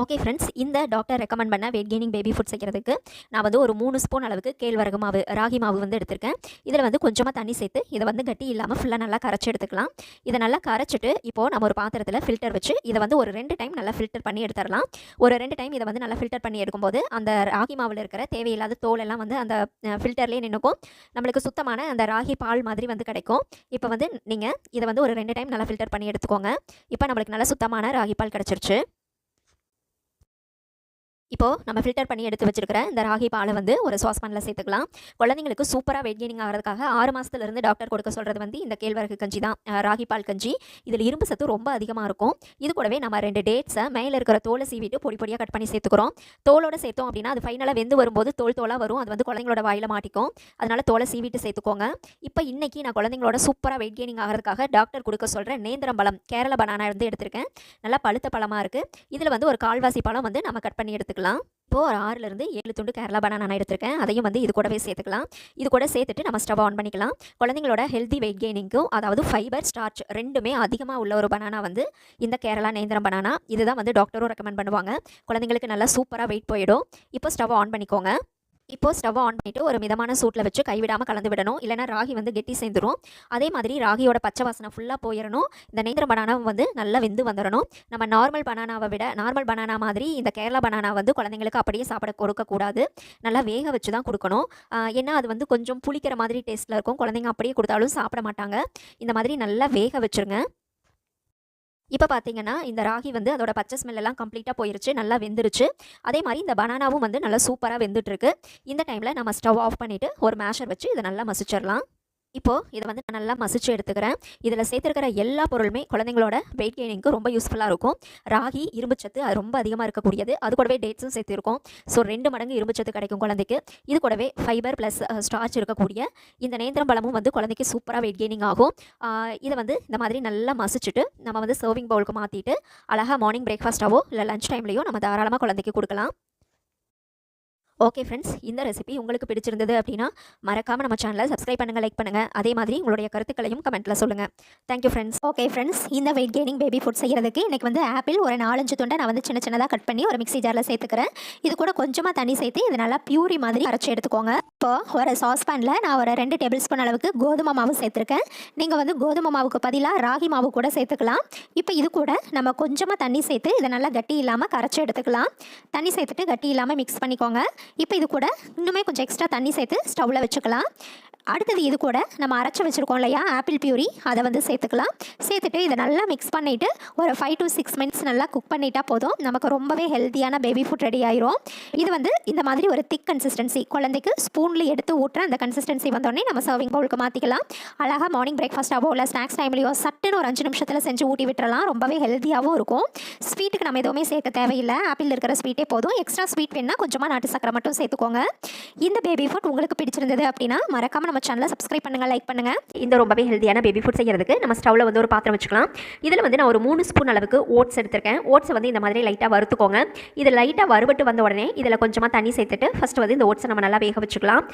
Okay friends இந்த doctor recommend பண்ண weight gaining baby food செய்கிறதுக்கு நான் வந்து ஒரு மூணு ஸ்பூன் அளவுக்கு கேழ்வரகு மாவு ராகி மாவு வந்து எடுத்திருக்கேன். இதில் வந்து கொஞ்சமாக தண்ணி சேர்த்து இதை வந்து கட்டி இல்லாமல் ஃபுல்லாக நல்லா கரைச்சி எடுத்துக்கலாம். இதை நல்லா கரைச்சிட்டு இப்போது நம்ம ஒரு பாத்திரத்தில் ஃபில்டர் வச்சு இதை வந்து ஒரு ரெண்டு டைம் நல்லா ஃபில்டர் பண்ணி எடுத்துடலாம். ஒரு ரெண்டு டைம் இதை வந்து நல்லா ஃபில்டர் பண்ணி எடுக்கும்போது அந்த ராகி மாவில் இருக்கிற தேவையில்லாத தோல் எல்லாம் வந்து அந்த ஃபில்டர்லேயே நின்றுக்கும் நம்மளுக்கு சுத்தமான அந்த ராகி பால் மாதிரி வந்து கிடைக்கும். இப்போ வந்து நீங்கள் இதை வந்து ஒரு ரெண்டு டைம் நல்லா ஃபில்டர் பண்ணி எடுத்துக்கோங்க. இப்போ நம்மளுக்கு நல்லா சுத்தமான ராகி பால் கிடச்சிருச்சு. இப்போது நம்ம ஃபில்டர் பண்ணி எடுத்து வச்சிருக்கிற இந்த ராகி பாலை வந்து ஒரு சாஸ்பானில் சேர்த்துக்கலாம். குழந்தைங்களுக்கு சூப்பராக வெயிட் கெயினிங் ஆகிறதுக்காக ஆறு மாதத்துலேருந்து டாக்டர் கொடுக்க சொல்கிறது வந்து இந்த கேழ்வரகு கஞ்சி தான். ராகி பால் கஞ்சி. இதில் இரும்பு சத்து ரொம்ப அதிகமாக இருக்கும். இது கூடவே நம்ம ரெண்டு டேட்ஸை மேலே இருக்கிற தோலை சீவிட்டு பொடி பொடியாக கட் பண்ணி சேர்த்துக்கிறோம். தோலோட சேர்த்தோம் அப்படின்னா அது ஃபைனலாக வெந்து வரும்போது தோல் தோலாக வரும். அது வந்து குழந்தைங்களோட வாயில் மாட்டிக்கும். அதனால் தோலை சீவிட்டு சேர்த்துக்கோங்க. இப்போ இன்றைக்கி நான் குழந்தைங்களோட சூப்பராக வெயிட் கெயினிங் ஆகிறதுக்காக டாக்டர் கொடுக்க சொல்கிற நேந்திரம் பழம் கேரள பனானா வந்து எடுத்திருக்கேன். நல்லா பழுத்த பழமாக இருக்குது இதில் வந்து ஒரு கால்வாசி பழம் வந்து நம்ம கட் பண்ணி எடுத்துக்கலாம். இப்போது ஒரு ஆறுலேருந்து ஏழு துண்டு கேரளா பனானா நான் எடுத்திருக்கேன். அதையும் வந்து இது கூடவே சேர்த்துக்கலாம். இது கூட சேர்த்துட்டு நம்ம ஸ்டவ் ஆன் பண்ணிக்கலாம். குழந்தைங்களோட ஹெல்தி வெயிட் கெய்னிங்க்கும் அதாவது ஃபைபர் ஸ்டார்ச் ரெண்டுமே அதிகமாக உள்ள ஒரு பனானா வந்து இந்த கேரளா நேந்திரம் பனானா. இதுதான் வந்து டாக்டரும் ரெக்கமெண்ட் பண்ணுவாங்க. குழந்தைங்களுக்கு நல்லா சூப்பராக வெயிட் போயிடும். இப்போ ஸ்டவ் ஆன் பண்ணிக்கோங்க. இப்போ ஸ்டவ் ஆன் பண்ணிட்டு ஒரு மிதமான சூட்டில் வச்சு கைவிடாமல் கலந்து விடணும். இல்லைனா ராகி வந்து கெட்டி சேர்ந்துரும். அதே மாதிரி ராகியோட பச்சை வாசனை ஃபுல்லாக போயிடணும் இந்த நேந்திர பனானா வந்து நல்லா வெந்து வந்துடணும் நம்ம நார்மல் பனானாவை விட நார்மல் பனானா மாதிரி இந்த கேரளா பனானா வந்து குழந்தைங்களுக்கு அப்படியே சாப்பிட கொடுக்கக்கூடாது நல்லா வேக வச்சு தான் கொடுக்கணும் ஏன்னா அது வந்து கொஞ்சம் புளிக்கிற மாதிரி டேஸ்ட்டில் இருக்கும். குழந்தைங்க அப்படியே கொடுத்தாலும் சாப்பிட மாட்டாங்க. இந்த மாதிரி நல்லா வேக வச்சுருங்க. இப்போ பார்த்தீங்கன்னா இந்த ராகி வந்து அதோட பச்சை ஸ்மெல்லாம் கம்ப்ளீட்டாக போயிருச்சு நல்லா வெந்துருச்சு. அதே மாதிரி இந்த பனானாவும் வந்து நல்லா சூப்பராக வெந்துட்டுருக்கு. இந்த டைமில் நம்ம ஸ்டவ் ஆஃப் பண்ணிவிட்டு ஒரு மேஷர் வச்சு இதை நல்லா மசிச்சிடலாம். இப்போது இதை வந்து நான் நல்லா மசிச்சு எடுத்துக்கிறேன். இதில் சேர்த்துருக்கிற எல்லா பொருளுமே குழந்தைங்களோட வெயிட் கெயினிங்க்கு ரொம்ப யூஸ்ஃபுல்லாக இருக்கும். ராகி இரும்புச்சத்து அது ரொம்ப அதிகமாக இருக்கக்கூடியது. அது கூடவே டேட்ஸும் சேர்த்துருக்கோம். ஸோ ரெண்டு மடங்கு இரும்புச்சத்து கிடைக்கும் குழந்தைக்கு. இது கூடவே ஃபைபர் ப்ளஸ் ஸ்டார்ச் இருக்கக்கூடிய இந்த நேந்திரம் பழமும் வந்து குழந்தைக்கு சூப்பராக வெயிட் கெயினிங் ஆகும். இதை வந்து இந்த மாதிரி நல்லா மசிச்சுட்டு நம்ம வந்து சர்விங் பவுலுக்கு மாற்றிட்டு அழகாக மார்னிங் பிரேக்ஃபாஸ்ட்டாவோ இல்லை லஞ்ச் டைம்லேயோ நம்ம தாராளமாக குழந்தைக்கு கொடுக்கலாம். ஓகே ஃப்ரெண்ட்ஸ் இந்த ரெசிபி உங்களுக்கு பிடிச்சிருந்தது அப்படின்னா மறக்காமல் நம்ம சேனலை சப்ஸ்கிரைப் பண்ணுங்கள் லைக் பண்ணுங்கள் அதே மாதிரி உங்களுடைய கருத்துக்களையும் கமெண்ட்டில் சொல்லுங்கள் thank you friends okay friends இந்த வெயிட் கெய்னிங் பேபி ஃபுட் செய்கிறதுக்கு இன்றைக்கி வந்து ஆப்பிள் ஒரு நாலஞ்சு துண்டை நான் வந்து சின்ன சின்னதாக கட் பண்ணி ஒரு மிக்ஸி ஜாரில் சேர்த்துக்கிறேன். இது கூட கொஞ்சமாக தண்ணி சேர்த்து இது நல்லா பியூரி மாதிரி அரைச்சி எடுத்துக்கோங்க. இப்போ ஒரு சாஸ்பேனில் நான் ஒரு ரெண்டு டேபிள் ஸ்பூன் அளவுக்கு கோதுமை மாவு சேர்த்துருக்கேன். நீங்கள் வந்து கோதுமை மாவுக்கு பதிலாக ராகி மாவு கூட சேர்த்துக்கலாம். இப்போ இது கூட நம்ம கொஞ்சமாக தண்ணி சேர்த்து இதை நல்லா கட்டி இல்லாமல் கரைச்சி எடுத்துக்கலாம். தண்ணி சேர்த்துட்டு கட்டி இல்லாமல் மிக்ஸ் பண்ணிக்கோங்க. இப்போ இது கூட இன்னுமே கொஞ்சம் எக்ஸ்ட்ரா தண்ணி சேர்த்து ஸ்டவ்வில் வச்சுக்கலாம். அடுத்தது இது கூட நம்ம அரைச்சி வச்சுருக்கோம் இல்லையா? ஆப்பிள் பியூரி அதை வந்து சேர்த்துக்கலாம். சேர்த்துட்டு இதை நல்லா மிக்ஸ் பண்ணிவிட்டு ஒரு ஃபைவ் டு சிக்ஸ் மினிட்ஸ் நல்லா குக் பண்ணிட்டா போதும். நமக்கு ரொம்பவே ஹெல்த்தியான பேபி ஃபுட் ரெடி ஆயிரும். இது வந்து இந்த மாதிரி ஒரு திக் கன்சிஸ்டன்சி குழந்தைக்கு ஸ்பூனில் எடுத்து ஊட்டுற அந்த கன்சிஸ்டன்சி வந்தோடனே நம்ம சர்விங் பவுலுக்கு மாற்றிக்கலாம் அழகாக மார்னிங் பிரேக்ஃபாஸ்ட்டாகவோ இல்லை ஸ்நாக்ஸ் டைம்லையோ சட்டுன்னு ஒரு அஞ்சு நிமிஷத்தில் செஞ்சு ஊட்டி விட்டுறலாம். ரொம்பவே ஹெல்த்தியாகவும் இருக்கும். ஸ்வீட்டுக்கு நம்ம எதுவுமே சேர்க்க தேவையில்லை. ஆப்பிள் இருக்கிற ஸ்வீட்டே போதும். எக்ஸ்ட்ரா ஸ்வீட் வேணால் கொஞ்சமாக நாட்டு சக்கரை மட்டும் சேர்த்துக்கோங்க. இந்த பேபி ஃபுட் உங்களுக்கு பிடிச்சிருந்தது அப்படின்னா மறக்காமல் நம்ம சேனலை சப்ஸ்கிரைப் பண்ணுங்கள் லைக் பண்ணுங்கள் இந்த ரொம்பவே ஹெல்த்தியான பேபி ஃபுட் செய்கிறதுக்கு நம்ம ஸ்டவ்வில் வந்து ஒரு பாத்திரம் வச்சுக்கலாம். இதில் வந்து நான் ஒரு மூணு ஸ்பூன் அளவுக்கு ஓட்ஸ் எடுத்திருக்கேன். ஓட்ஸை வந்து இந்த மாதிரி லைட்டாக வறுத்துக்கோங்க. இது லைட்டாக வறுபட்டு வந்த உடனே இதில் கொஞ்சமாக தண்ணி சேர்த்துட்டு ஃபஸ்ட்டு வந்து இந்த ஓட்ஸை நம்ம நல்லா வேக வச்சுக்கலாம்.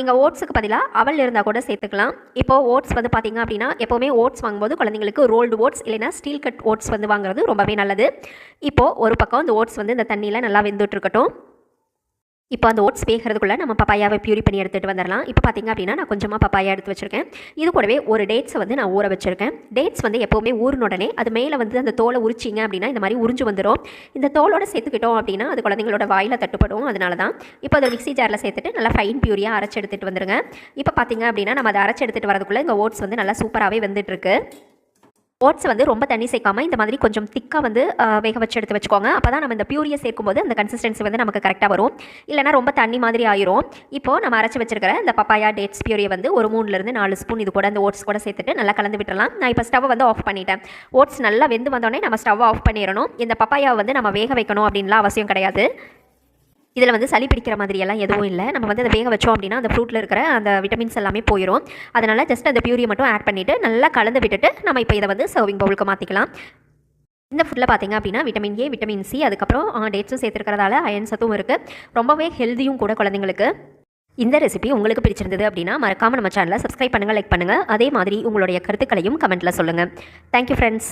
நீங்கள் ஓட்ஸுக்கு பதிலாக அவல் இருந்தால் கூட சேர்த்துக்கலாம். இப்போ ஓட்ஸ் வந்து பார்த்தீங்க அப்படின்னா எப்போவுமே ஓட்ஸ் வாங்கும்போது குழந்தைங்களுக்கு ரோல்டு ஓட்ஸ் இல்லைனா ஸ்டீல் கட் ஓட்ஸ் வந்து வாங்குறது ரொம்பவே நல்லது. இப்போது ஒரு பக்கம் இந்த ஓட்ஸ் வந்து இந்த தண்ணியில் நல்லா வெந்துட்டு இருக்கட்டும். இப்போ அந்த ஓட்ஸ் வேகிறதுக்குள்ளே நம்ம பப்பாயாவை பியூரி பண்ணி எடுத்துகிட்டு வந்துடலாம் இப்போ பார்த்தீங்க அப்படின்னா நான் கொஞ்சமாக பப்பாயா எடுத்து வச்சுருக்கேன். இது கூடவே ஒரு டேட்ஸை வந்து நான் ஊற வச்சுருக்கேன். டேட்ஸ் வந்து எப்போவுமே ஊறின உடனே அது மேலே வந்து அந்த தோலை உரிச்சிங்க அப்படின்னா இந்த மாதிரி உறிஞ்சு வந்துடும் இந்த தோலோட சேர்த்துக்கிட்டோம் அப்படின்னா அது குழந்தைங்களோட வாயில் தட்டுப்படும். அதனால தான் இப்போ அதை மிக்சி ஜாரில் சேர்த்துட்டு நல்லா ஃபைன் பியூரியாக அரைச்சி எடுத்துகிட்டு வந்துருங்க. இப்போ பார்த்தீங்க அப்படின்னா நம்ம அதை அரைச்சி எடுத்துகிட்டு வரதுக்குள்ளே இந்த ஓட்ஸ் வந்து நல்லா சூப்பராகவே வந்துட்டுருக்கு. ஓட்ஸ் வந்து ரொம்ப தண்ணி சேர்க்காம இந்த மாதிரி கொஞ்சம் திக்காக வந்து வேக வச்சு எடுத்து வச்சுக்கோங்க. அப்போ தான் நம்ம இந்த பியூரியை சேர்க்கும்போது அந்த கன்சிஸ்டன்சி வந்து நமக்கு கரெக்டாக வரும். இல்லைனா ரொம்ப தண்ணி மாதிரி ஆயிரும். இப்போ நம்ம அரைச்சி வச்சிருக்கிற இந்த பப்பாயா டேட்ஸ் பியூரியை வந்து ஒரு மூணுலேருந்து நாலு ஸ்பூன் இது கூட அந்த ஓட்ஸ் கூட சேர்த்துட்டு நல்லா கலந்து விட்டுடலாம் நான் இப்போ ஸ்டவ் வந்து ஆஃப் பண்ணிட்டேன். ஓட்ஸ் நல்லா வெந்து வந்தோடனே நம்ம ஸ்டவ் ஆஃப் பண்ணிடணும். இந்த பப்பாயாவை வந்து நம்ம வேக வைக்கணும் அப்படின்லாம் அவசியம் கிடையாது. இதில் வந்து சளி பிடிக்கிற மாதிரியெல்லாம் எதுவும் இல்லை. நம்ம வந்து அதை வேக வச்சோம் அப்படின்னா அந்த ஃப்ரூட்டில் இருக்கிற அந்த விட்டமின்ஸ் எல்லாமே போயிடும் அதனால் ஜஸ்ட் அந்த பியூரியை மட்டும் ஆட் பண்ணிவிட்டு நல்லா கலந்து விட்டுட்டு நம்ம இப்போ இதை வந்து சர்விங் பவுலுக்கு மாற்றிக்கலாம் இந்த ஃபுட்டில் பார்த்தீங்க அப்படின்னா விட்டமின் ஏ விட்டமின் சி அதுக்கப்புறம் டேட்ஸும் சேர்த்துருக்கிறதால அயன் சத்தும் இருக்குது ரொம்பவே ஹெல்த்தியும் கூட குழந்தைங்களுக்கு. இந்த ரெசிபி உங்களுக்கு பிடிச்சிருந்தது அப்படின்னா மறக்காமல் நம்ம சேனலை சப்ஸ்கிரைப் பண்ணுங்கள் லைக் பண்ணுங்கள் அதே மாதிரி உங்களுடைய கருத்துக்களையும் கமெண்ட்டில் சொல்லுங்கள் தேங்க்யூ ஃப்ரெண்ட்ஸ்